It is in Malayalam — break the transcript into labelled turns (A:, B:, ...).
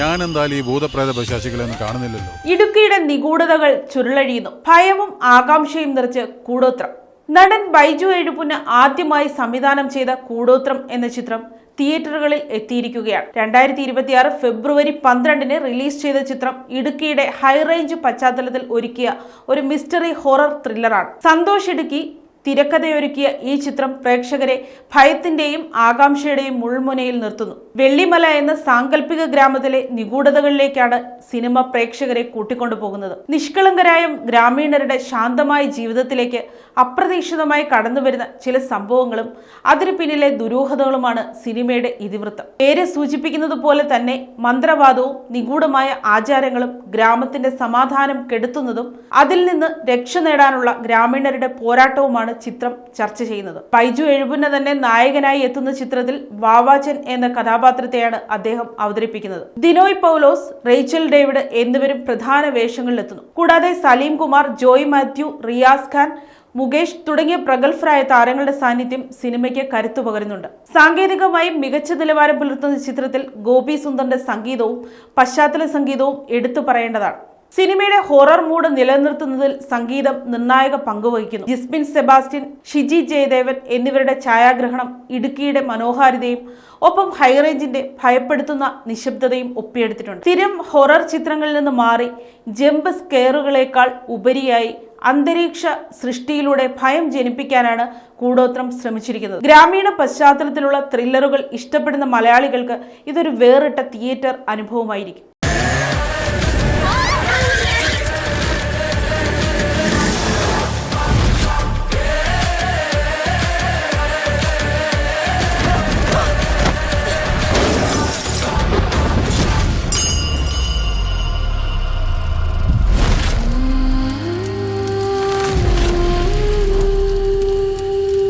A: ഞാൻ എന്തായാലും ഈ ഭൂതപ്രേത പശാശികളെന്ന് കാണുന്നില്ലല്ലോ.
B: ഇടുക്കിയുടെ നിഗൂഢതകൾ ചുരുളഴിയുന്നു. ഭയവും ആകാംക്ഷയും നിറച്ച് കൂടോത്രം. നടൻ ബൈജു എഴുപുന് ആദ്യമായി സംവിധാനം ചെയ്ത കൂടോത്രം എന്ന ചിത്രം തിയേറ്ററുകളിൽ എത്തിയിരിക്കുകയാണ്. രണ്ടായിരത്തി ഇരുപത്തിയാറ് ഫെബ്രുവരി പന്ത്രണ്ടിന് റിലീസ് ചെയ്ത ചിത്രം ഇടുക്കിയുടെ ഹൈറേഞ്ച് പശ്ചാത്തലത്തിൽ ഒരുക്കിയ ഒരു മിസ്റ്ററി ഹൊറർ ത്രില്ലറാണ്. സന്തോഷ് ഇടുക്കി തിരക്കഥയൊരുക്കിയ ഈ ചിത്രം പ്രേക്ഷകരെ ഭയത്തിന്റെയും ആകാംക്ഷയുടെയും മുൾമുനയിൽ നിർത്തുന്നു. വെള്ളിമല എന്ന സാങ്കല്പിക ഗ്രാമത്തിലെ നിഗൂഢതകളിലേക്കാണ് സിനിമ പ്രേക്ഷകരെ കൂട്ടിക്കൊണ്ടുപോകുന്നത് നിഷ്കളങ്കരായ ഗ്രാമീണരുടെ ശാന്തമായ ജീവിതത്തിലേക്ക് അപ്രതീക്ഷിതമായി കടന്നുവരുന്ന ചില സംഭവങ്ങളും അതിനു പിന്നിലെ ദുരൂഹതകളുമാണ് സിനിമയുടെ ഇതിവൃത്തം. പേര് സൂചിപ്പിക്കുന്നത് പോലെ തന്നെ മന്ത്രവാദവും നിഗൂഢമായ ആചാരങ്ങളും ഗ്രാമത്തിന്റെ സമാധാനം കെടുത്തുന്നതും അതിൽ നിന്ന് രക്ഷ നേടാനുള്ള ഗ്രാമീണരുടെ പോരാട്ടവുമാണ് ചിത്രം ചർച്ച ചെയ്യുന്നത്. ബൈജു എഴുപുന്ന തന്നെ നായകനായി എത്തുന്ന ചിത്രത്തിൽ വാവാചൻ എന്ന കഥാപാത്രത്തെയാണ് അദ്ദേഹം അവതരിപ്പിക്കുന്നത്. ദിനോയ് പൗലോസ് റേച്ചൽ ഡേവിഡ് എന്നിവരും പ്രധാന വേഷങ്ങളിലെത്തുന്നു. കൂടാതെ സലീം കുമാർ ജോയ് മാത്യു റിയാസ് ഖാൻ മുകേഷ് തുടങ്ങിയ പ്രഗത്ഭരായ താരങ്ങളുടെ സാന്നിധ്യം സിനിമയ്ക്ക് കരുത്തു പകരുന്നുണ്ട്. സാങ്കേതികമായി മികച്ച നിലവാരം പുലർത്തുന്ന ചിത്രത്തിൽ ഗോപി സുന്ദറിന്റെ സംഗീതവും പശ്ചാത്തല സംഗീതവും എടുത്തു പറയേണ്ടതാണ്. സിനിമയുടെ ഹൊറർ മൂഡ് നിലനിർത്തുന്നതിൽ സംഗീതം നിർണായക പങ്കുവഹിക്കുന്നു ജിസ്മിൻ സെബാസ്റ്റ്യൻ ഷിജി ജയദേവൻ എന്നിവരുടെ ഛായാഗ്രഹണം ഇടുക്കിയുടെ മനോഹാരിതയും ഒപ്പം ഹൈറേഞ്ചിന്റെ ഭയപ്പെടുത്തുന്ന നിശബ്ദതയും ഒപ്പിയെടുത്തിട്ടുണ്ട്. സ്ഥിരം ഹൊറർ ചിത്രങ്ങളിൽ നിന്ന് മാറി ജമ്പ് സ്കെയറുകളേക്കാൾ ഉപരിയായി അന്തരീക്ഷ സൃഷ്ടിയിലൂടെ ഭയം ജനിപ്പിക്കാനാണ് കൂടോത്രം ശ്രമിച്ചിരിക്കുന്നത്. ഗ്രാമീണ പശ്ചാത്തലത്തിലുള്ള ത്രില്ലറുകൾ ഇഷ്ടപ്പെടുന്ന മലയാളികൾക്ക് ഇതൊരു വേറിട്ട തിയേറ്റർ അനുഭവമായിരിക്കും.